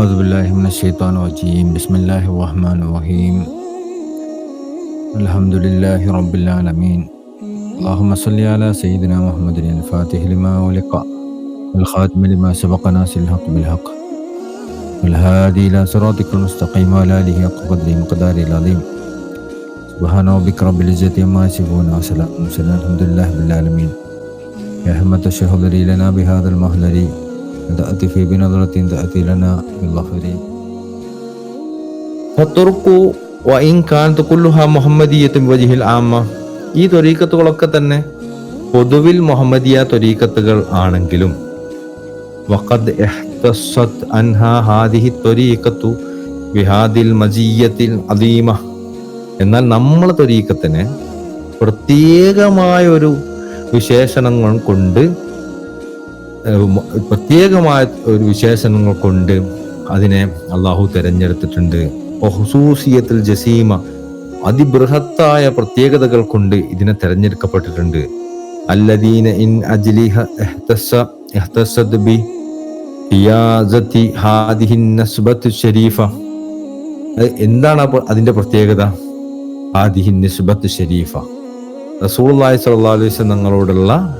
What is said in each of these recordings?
أعوذ بالله من الشيطان الرجيم. بسم الله الرحمن الرحيم. الحمد لله رب العالمين. اللهم صل على سيدنا محمد الفاتح لما ولقى الخاتم لما سبق ناس الحق بالحق والهادي إلى صراطك المستقيم وعلى آله حق قدره مقدار العظيم. سبحان ربك رب العزة عما يصفون وسلام الحمد لله رب العالمين. يا أحمد تشهد لنا بهذا المهدري تأتي في بنظرة تأتي لنا بالظفر ഫത്തുർക്കു wine കാനത്ത് കുല്ലുഹ മുഹമ്മദീയത്തും വജിഹിൽ ആമ്മ ഈ ത്വരീക്കത്തുകളൊക്കെ തന്നെ പൊതുവിൽ മുഹമ്മദിയ ത്വരീക്കത്തുകൾ ആണെങ്കിലും വഖദ് ഇഹ്തസ്സത് അൻഹ ഹാദിഹി ത്വരീക്കത്തു ബിഹാദിൽ മജീയത്തിൽ അദീമ എന്നാൽ നമ്മളെ ത്വരീക്കത്തിന് പ്രത്യേകമായ ഒരു വിശേഷണങ്ങൾ കൊണ്ട് ഏഹ് മ- പ്രത്യേകമായ ഒരു വിശേഷണങ്ങൾ കൊണ്ട് അതിനെ അള്ളാഹു തിരഞ്ഞെടുത്തിട്ടുണ്ട്. ഹുസൂസിയത്തിൽ ജസീമ അതിബൃഹത്തായ പ്രത്യേകതകൾ കൊണ്ട് ഇതിനെ തെരഞ്ഞെടുക്കപ്പെട്ടിട്ടുണ്ട്. അല്ലദീന ഇൻ അജ്ലിഹ ബി ഷരീഫ എന്താണ് അതിന്റെ പ്രത്യേകത? ഹാദിഹിൻ നിസ്ബത്ത് ഷരീഫ റസൂള്ളി സ്വല്ലാ അലൈഹി തങ്ങളോടുള്ള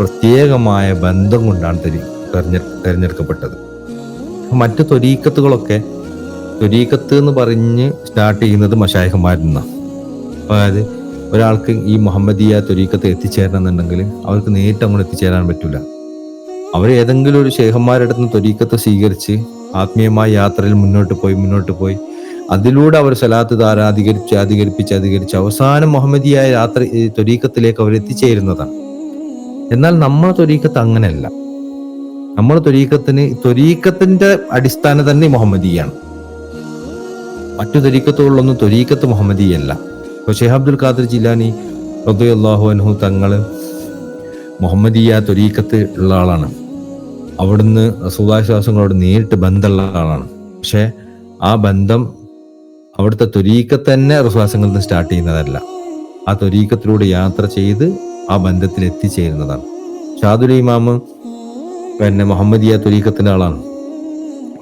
പ്രത്യേകമായ ബന്ധം കൊണ്ടാണ് തെരി തെരഞ്ഞെ തെരഞ്ഞെടുക്കപ്പെട്ടത്. മറ്റു തൊരീക്കത്തുകളൊക്കെ തൊരീക്കത്ത് എന്ന് പറഞ്ഞ് സ്റ്റാർട്ട് ചെയ്യുന്നത് മഷായഹന്മാരിൽ നിന്നാണ് അതായത് ഒരാൾക്ക് ഈ മുഹമ്മദിയ തൊരീക്കത്ത് എത്തിച്ചേരണം എന്നുണ്ടെങ്കിൽ അവർക്ക് നേരിട്ട് അങ്ങോട്ട് എത്തിച്ചേരാൻ പറ്റില്ല അവർ ഏതെങ്കിലും ഒരു ഷേഖന്മാരുടെ അടുത്ത് നിന്ന് തൊരീക്കത്ത് സ്വീകരിച്ച് ആത്മീയമായ യാത്രയിൽ മുന്നോട്ട് പോയി മുന്നോട്ട് പോയി അതിലൂടെ അവർ സലാത്ത് ധാരാധികരിച്ച് അധികരിപ്പിച്ച് അധികരിച്ച് അവസാനം മുഹമ്മദിയായ യാത്ര തൊരീക്കത്തിലേക്ക് അവർ എത്തിച്ചേരുന്നതാണ് എന്നാൽ നമ്മളെ തൊരീക്കത്ത് അങ്ങനെയല്ല. നമ്മളെ തൊരീക്കത്തിന് തൊരീക്കത്തിന്റെ അടിസ്ഥാനം തന്നെ മുഹമ്മദിയാണ്. മറ്റു തൊരീക്കത്തുകളിലൊന്നും തൊരീക്കത്ത് മുഹമ്മദിയല്ല. ഇപ്പൊ ഷെയ്ഖ് അബ്ദുൽ ഖാദർ ജിലാനി അള്ളാഹു അൻഹു തങ്ങൾ മുഹമ്മദിയ തൊരീക്കത്ത് ഉള്ള ആളാണ്. അവിടുന്ന് റസൂദാശ്വാസങ്ങളോട് നേരിട്ട് ബന്ധമുള്ള ആളാണ്. പക്ഷെ ആ ബന്ധം അവിടുത്തെ തൊരീക്കത്തന്നെ തന്നെ റസൂദാസങ്ങളിൽ നിന്ന് സ്റ്റാർട്ട് ചെയ്യുന്നതല്ല. ആ തൊരീക്കത്തിലൂടെ യാത്ര ചെയ്ത് ആ ബന്ധത്തിൽ എത്തിച്ചേരുന്നതാണ്. ഷാദുൽ ഇമാമ് പിന്നെ മുഹമ്മദിയ തുലീഖത്തിന്റെ ആളാണ്.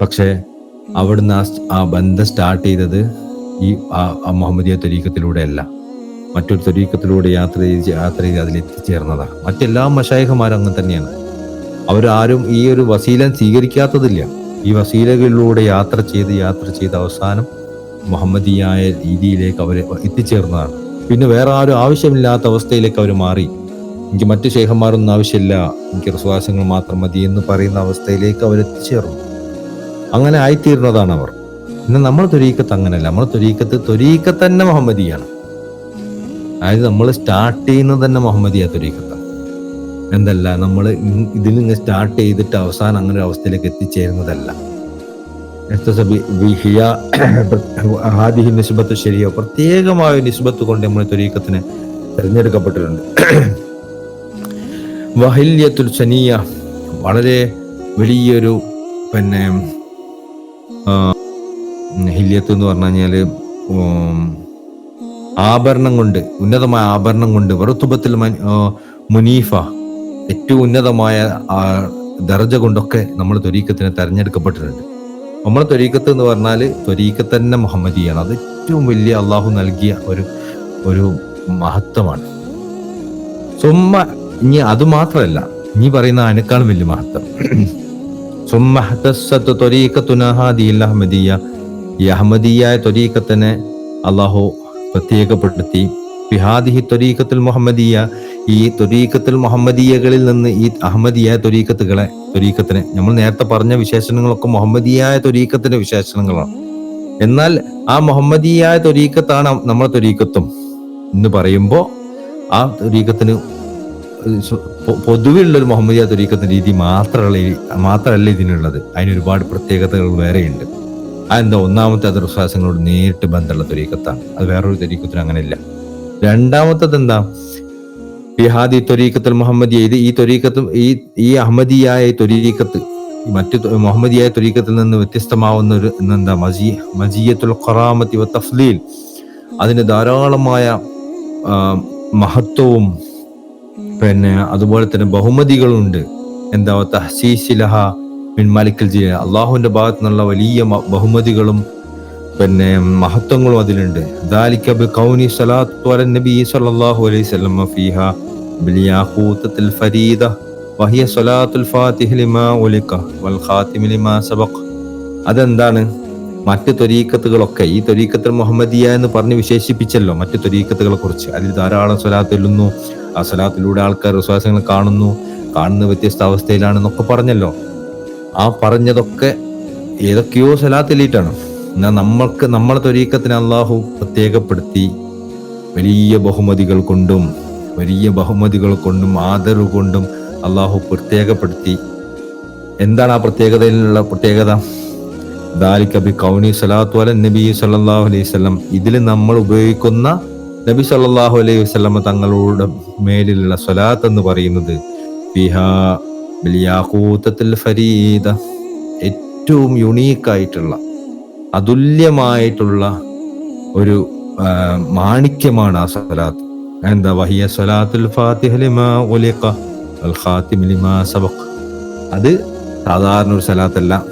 പക്ഷേ അവിടുന്ന് ആ ആ ബന്ധം സ്റ്റാർട്ട് ചെയ്തത് ഈ ആ- മുഹമ്മദിയ ത്വരീക്കത്തിലൂടെ അല്ല. മറ്റൊരു ത്വരീക്കത്തിലൂടെ യാത്ര ചെയ്ത് യാത്ര ചെയ്ത് അതിൽ എത്തിച്ചേർന്നതാണ്. മറ്റെല്ലാ മഷായഹമാരും അങ്ങനെ തന്നെയാണ്. അവരാരും ഈ ഒരു വസീലം സ്വീകരിക്കാത്തതില്ല. ഈ വസീലകളിലൂടെ യാത്ര ചെയ്ത് യാത്ര ചെയ്ത് അവസാനം മുഹമ്മദിയായ രീതിയിലേക്ക് അവർ എത്തിച്ചേർന്നതാണ്. പിന്നെ വേറെ ആരും ആവശ്യമില്ലാത്ത അവസ്ഥയിലേക്ക് അവർ മാറി. എനിക്ക് മറ്റു ശേഖന്മാരൊന്നും ആവശ്യമില്ല. എനിക്ക് വിശ്വാസങ്ങൾ മാത്രം മതി എന്ന് പറയുന്ന അവസ്ഥയിലേക്ക് അവർ എത്തിച്ചേർന്നു. അങ്ങനെ ആയിത്തീരുന്നതാണ് അവർ. പിന്നെ നമ്മൾ തൊരീക്കത്ത് അങ്ങനെയല്ല നമ്മൾ തൊരീക്കത്ത് തൊരീക്കത്ത് തന്നെ മുഹമ്മദിയാണ്. അതായത് നമ്മൾ സ്റ്റാർട്ട് ചെയ്യുന്നത് തന്നെ മുഹമ്മദിയ തൊരീക്കത്താണ് എന്തല്ല നമ്മൾ ഇതിൽ നിന്ന് സ്റ്റാർട്ട് ചെയ്തിട്ട് അവസാനം അങ്ങനെ ഒരു അവസ്ഥയിലേക്ക് എത്തിച്ചേരുന്നതല്ല. ഹാദിഹി നിസ്ബത്ത് ശരിയോ? പ്രത്യേകമായ നിസ്ബത്ത് കൊണ്ട് നമ്മൾ തൊരീക്കത്തിന് തിരഞ്ഞെടുക്കപ്പെട്ടിട്ടുണ്ട്. സനിയ വളരെ വലിയൊരു പിന്നെ ഹില്യത്ത് എന്ന് പറഞ്ഞു കഴിഞ്ഞാൽ ആഭരണം കൊണ്ട് ഉന്നതമായ ആഭരണം കൊണ്ട് വെറുത്തുപത്തിൽ മുനീഫ ഏറ്റവും ഉന്നതമായ ദർജ കൊണ്ടൊക്കെ നമ്മൾ തൊരീക്കത്തിന് തെരഞ്ഞെടുക്കപ്പെട്ടിട്ടുണ്ട്. നമ്മളെ ത്വരീക്കത്ത് എന്ന് പറഞ്ഞാൽ ത്വരീക്കത്ത് തന്നെ മുഹമ്മദിയാണ്. അത് ഏറ്റവും വലിയ അള്ളാഹു നൽകിയ ഒരു ഒരു മഹത്വമാണ്. സുമ്മ ഇനി അത് മാത്രമല്ല ഇനി പറയുന്ന അതിനേക്കാളും വലിയ മഹത്വം. സുമ്മ ഹതസ്സത്ത് ത്വരീക്കത്തുന ഹാദിയിൽ അഹമ്മദിയ ഈ അഹമ്മദിയായ ത്വരീക്കത്തിനെ അള്ളാഹു പ്രത്യേകപ്പെടുത്തി. ഫിഹാദിഹി തൊരീഖത്തുൽ മുഹമ്മദീയ. ഈ തൊരീഖത്തുൽ മുഹമ്മദീയകളിൽ നിന്ന് ഈ അഹമ്മദിയായ തൊരീഖത്തുകളെ തൊരീഖത്തിന് നമ്മൾ നേരത്തെ പറഞ്ഞ വിശേഷണങ്ങളൊക്കെ മുഹമ്മദിയായ തൊരീഖത്തിന്റെ വിശേഷണങ്ങളാണ്. എന്നാൽ ആ മുഹമ്മദിയായ തൊരീഖത്താണ് നമ്മളെ ത്വരീക്കത്തും എന്ന് പറയുമ്പോൾ ആ തൊരീഖത്തിന് പൊതുവെയുള്ള ഒരു മുഹമ്മദിയ ത്വരീക്കത്തിന്റെ രീതി മാത്രമല്ല മാത്രമല്ല ഇതിനുള്ളത്. അതിന് ഒരുപാട് പ്രത്യേകതകൾ വേറെയുണ്ട്. അതെന്താ? ഒന്നാമത്തെ അത് വിശ്വാസങ്ങളോട് നേരിട്ട് ബന്ധമുള്ള ത്വരീക്കത്താണ് അത് വേറൊരു ത്വരീക്കത്തിന് അങ്ങനെയില്ല. രണ്ടാമത്തത് എന്താ ബിഹാദി തൊരീക്കത്തുൽ മുഹമ്മദിയ ഇത് ഈ തൊരീക്കത്തും ഈ ഈ അഹമ്മദിയായ തൊരീക്കത്ത് മറ്റു മുഹമ്മദിയായ തൊരീക്കത്തിൽ നിന്ന് വ്യത്യസ്തമാവുന്ന ഒരു എന്താ മജീ മജീയത്തുൽ ഖറാമത്തി വ തഫ്ലീൽ. അതിന് ധാരാളമായ മഹത്വവും പിന്നെ അതുപോലെ തന്നെ ബഹുമതികളുണ്ട്. എന്താ? തഹസീസിലഹ മിൻ മാലിക്കൽ ജിയ അള്ളാഹുവിന്റെ ഭാഗത്തു നിന്നുള്ള വലിയ ബഹുമതികളും പിന്നെ മഹത്വങ്ങളും അതിലുണ്ട്. കൗനി നബി സല്ലല്ലാഹു അലൈഹി വസല്ലം ഫീഹ ഫരീദ വഹിയ സലാത്തുൽ ലിമാ വൽ ലിമാ അതെന്താണ്? മറ്റ് തൊരീക്കത്തുകളൊക്കെ ഈ തൊരീക്കത്തിൽ മുഹമ്മദിയ എന്ന് പറഞ്ഞ് വിശേഷിപ്പിച്ചല്ലോ മറ്റ് തൊരീക്കത്തുകളെ കുറിച്ച് അതിൽ ധാരാളം സ്വലാത്ത് എല്ലുന്നു ആ സ്വലാത്തിലൂടെ ആൾക്കാർ വിശ്വാസങ്ങൾ കാണുന്നു. കാണുന്ന വ്യത്യസ്ത അവസ്ഥയിലാണെന്നൊക്കെ പറഞ്ഞല്ലോ. ആ പറഞ്ഞതൊക്കെ ഏതൊക്കെയോ സ്വലാത്തിലേറ്റാണ് എന്നാൽ നമ്മൾക്ക് നമ്മളെ തൊരീക്കത്തിന് അള്ളാഹു പ്രത്യേകപ്പെടുത്തി. വലിയ ബഹുമതികൾ കൊണ്ടും വലിയ ബഹുമതികൾ കൊണ്ടും ആദരവ് കൊണ്ടും അള്ളാഹു പ്രത്യേകപ്പെടുത്തി. എന്താണ് ആ പ്രത്യേകതയിലുള്ള പ്രത്യേകത? ദാലിക ബി കൗനി സലാത്തു അല നബി സല്ലാഹു അലൈഹി വസല്ലം. ഇതിൽ നമ്മൾ ഉപയോഗിക്കുന്ന നബി സല്ലാഹു അലൈഹി വസ്ലമ തങ്ങളുടെ മേലിലുള്ള സ്വലാത്ത് എന്ന് പറയുന്നത് ഏറ്റവും യുണീക്ക് ആയിട്ടുള്ള അതുല്യമായിട്ടുള്ള ഒരു മാണിക്യമാണ് ആ സലാത്ത്. എന്താ? വഹിയ ലിമാ സബഖ്. അത് സാധാരണ ഒരു സലാത്തല്ല.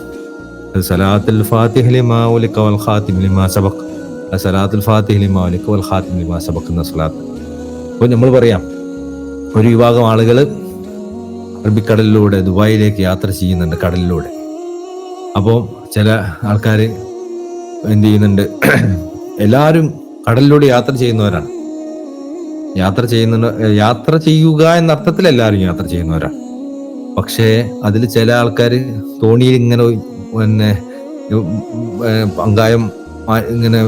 സലാത്തുൽ സബഖ്. സലാത്തുൽ സബഖ് എന്ന സലാത്ത്. അപ്പോൾ നമ്മൾ പറയാം ഒരു വിഭാഗം ആളുകൾ അറബിക്കടലിലൂടെ ദുബായിലേക്ക് യാത്ര ചെയ്യുന്നുണ്ട് കടലിലൂടെ. അപ്പോൾ ചില ആൾക്കാർ എന്ത് ചെയ്യുന്നുണ്ട്? എല്ലാവരും കടലിലൂടെ യാത്ര ചെയ്യുന്നവരാണ്. യാത്ര ചെയ്യുന്ന യാത്ര ചെയ്യുക എന്ന അർത്ഥത്തിൽ എല്ലാവരും യാത്ര ചെയ്യുന്നവരാണ്. പക്ഷേ അതിൽ ചില ആൾക്കാർ തോണിയിൽ ഇങ്ങനെ പിന്നെ പങ്കായം ഇങ്ങനെ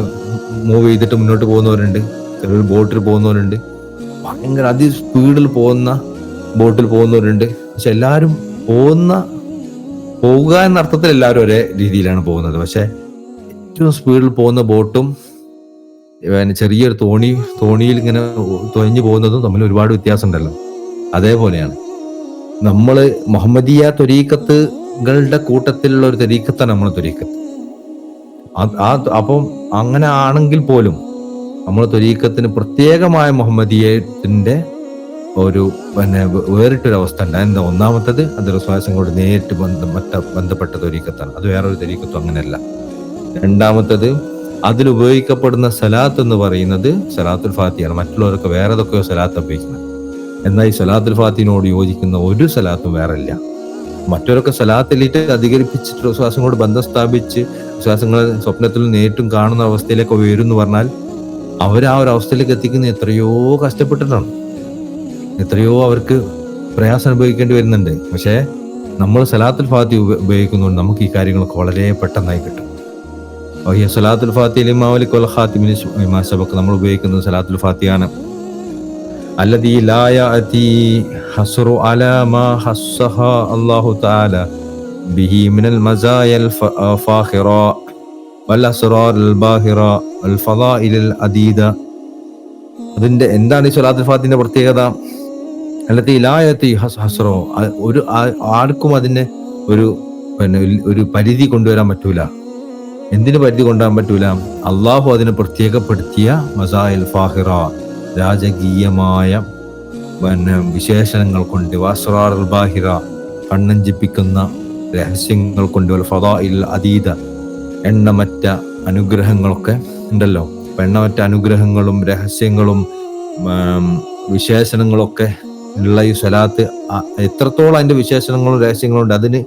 മൂവ് ചെയ്തിട്ട് മുന്നോട്ട് പോകുന്നവരുണ്ട്. ചിലർ ബോട്ടിൽ പോകുന്നവരുണ്ട്. ഭയങ്കര അതി സ്പീഡിൽ പോകുന്ന ബോട്ടിൽ പോകുന്നവരുണ്ട്. പക്ഷെ എല്ലാവരും പോകുന്ന പോവുക എന്ന അർത്ഥത്തിൽ എല്ലാവരും ഒരേ രീതിയിലാണ് പോകുന്നത്. പക്ഷെ ഏറ്റവും സ്പീഡിൽ പോകുന്ന ബോട്ടും ചെറിയൊരു തോണി തോണിയിൽ ഇങ്ങനെ തൊഴിഞ്ഞു പോകുന്നതും തമ്മിൽ ഒരുപാട് വ്യത്യാസം ഉണ്ടല്ലോ അതേപോലെയാണ്. നമ്മൾ മുഹമ്മദിയ തൊരീക്കത്തുകളുടെ കൂട്ടത്തിലുള്ള ഒരു തെരീക്കത്താണ് നമ്മളെ തൊരീക്കത്ത് ആ അപ്പം അങ്ങനെ ആണെങ്കിൽ പോലും നമ്മൾ തൊരീക്കത്തിന് പ്രത്യേകമായ മുഹമ്മദിയത്തിന്റെ ഒരു പിന്നെ വേറിട്ടൊരവസ്ഥ ഉണ്ട് എന്താ ഒന്നാമത്തത് അത് വിശ്വാസങ്ങളോട് നേരിട്ട് ബന്ധം മറ്റ ബന്ധപ്പെട്ട തൊരീക്കത്താണ് അത് വേറൊരു തെരീക്കത്തും അങ്ങനെയല്ല. രണ്ടാമത്തത് അതിൽ ഉപയോഗിക്കപ്പെടുന്ന സലാത്ത് എന്ന് പറയുന്നത് സലാത്തുൽ ഫാത്തിയാണ്. മറ്റുള്ളവരൊക്കെ വേറെ ഏതൊക്കെയോ സലാത്ത് ഉപയോഗിക്കുന്നത് എന്നാൽ ഈ സലാത്തുൽ ഫാത്തിനോട് യോജിക്കുന്ന ഒരു സലാത്തും വേറെ ഇല്ല. മറ്റവരൊക്കെ സലാത്തിലിട്ട് അധികരിപ്പിച്ചിട്ട് വിശ്വാസങ്ങളോട് ബന്ധം സ്ഥാപിച്ച് വിശ്വാസങ്ങളെ സ്വപ്നത്തിൽ നേരിട്ടും കാണുന്ന അവസ്ഥയിലേക്ക് വരും എന്ന് പറഞ്ഞാൽ അവർ ആ ഒരു അവസ്ഥയിലേക്ക് എത്തിക്കുന്ന എത്രയോ കഷ്ടപ്പെട്ടിട്ടാണ്. എത്രയോ അവർക്ക് പ്രയാസം അനുഭവിക്കേണ്ടി വരുന്നുണ്ട്. പക്ഷേ നമ്മൾ സലാത്തുൽ ഫാത്തി ഉപ- ഉപയോഗിക്കുന്നതുകൊണ്ട് നമുക്ക് ഈ കാര്യങ്ങളൊക്കെ വളരെ പെട്ടെന്നായി കിട്ടും. വഹിയ സലാത്തുൽ ഫാത്തി ലിമാവലിക്കുൽ ഖാത്തിമിന് ഇമാ സബക്ക് നമ്മൾ ഉപയോഗിക്കുന്നത് സലാത്തുൽ ഫാത്തിയാണ് അല്ലദീ ലായ അതി ഹസ്റു അല മാ ഹസ്സഹ അല്ലാഹു തആല ബിഹി മിനൽ മസായൽ ഫാഖിറ വൽ അസ്റാർ അൽ ബാഹിറ അൽ ഫളാഇൽ അദീദ അതിന്റെ എന്താണ് ഈ സലാത്തുൽ ഫാത്തിന്റെ പ്രത്യേകത? അല്ലത്തി ലായത്തി ഹസ്റോ ഒരു ആർക്കും അതിനെ ഒരു പിന്നെ ഒരു പരിധി കൊണ്ടുവരാൻ പറ്റൂല. എന്തിന് പരിധി കൊണ്ടുവരാൻ പറ്റൂല? അള്ളാഹു അതിനെ പ്രത്യേകപ്പെടുത്തിയ മസായിൽ ഫാഹിറ രാജകീയമായ പിന്നെ വിശേഷണങ്ങൾ കൊണ്ട് വസ്റാർ ബാഹിറ കണ്ണഞ്ചിപ്പിക്കുന്ന രഹസ്യങ്ങൾ കൊണ്ട് ഫതാ ഇൽ അതീത എണ്ണമറ്റ അനുഗ്രഹങ്ങളൊക്കെ ഉണ്ടല്ലോ. എണ്ണമറ്റ അനുഗ്രഹങ്ങളും രഹസ്യങ്ങളും വിശേഷണങ്ങളൊക്കെ ഉള്ള ഈ സ്വലാത്ത് എത്രത്തോളം അതിന്റെ വിശേഷണങ്ങളും രഹസ്യങ്ങളും ഉണ്ട് അതിന്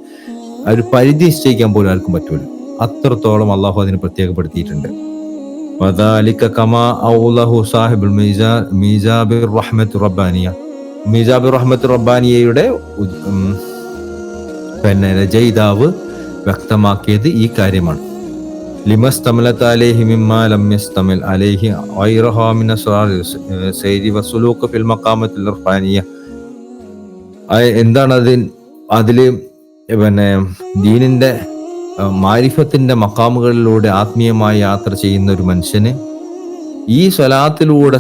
ഒരു പരിധി നിശ്ചയിക്കാൻ പോലും ആർക്കും പറ്റൂല. അത്രത്തോളം അള്ളാഹു അതിനെ പ്രത്യേകപ്പെടുത്തിയിട്ടുണ്ട്. വദാലിക കമാ ഔലഹു സാഹിബുൽ റബ്ബാനിയ. റബ്ബാനിയയുടെ പിന്നെ രചയിതാവ് വ്യക്തമാക്കിയത് ഈ കാര്യമാണ്. ഫിൽ ഇർഫാനിയ. എന്താണ് അതിൽ അതിൽ പിന്നെ ദീനിന്റെ മാരിഫത്തിന്റെ മക്കാമുകളിലൂടെ ആത്മീയമായി യാത്ര ചെയ്യുന്ന ഒരു മനുഷ്യന് ഈ സ്വലാത്തിലൂടെ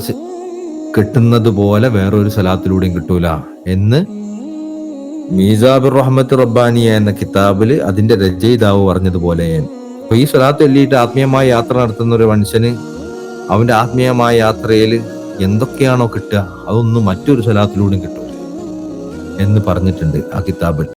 കിട്ടുന്നത് പോലെ വേറൊരു സ്വലാത്തിലൂടെയും കിട്ടൂല എന്ന് മീസാബിർ റഹ്മത്ത് റബ്ബാനിയ എന്ന കിതാബിൽ അതിന്റെ രചയിതാവ് പറഞ്ഞതുപോലെ. അപ്പൊ ഈ സ്വലാത്ത് എല്ലിയിട്ട് ആത്മീയമായ യാത്ര നടത്തുന്ന ഒരു മനുഷ്യന് അവന്റെ ആത്മീയമായ യാത്രയിൽ എന്തൊക്കെയാണോ കിട്ടുക അതൊന്നും മറ്റൊരു സ്വലാത്തിലൂടെയും കിട്ടൂല എന്ന് പറഞ്ഞിട്ടുണ്ട് ആ കിതാബിൽ.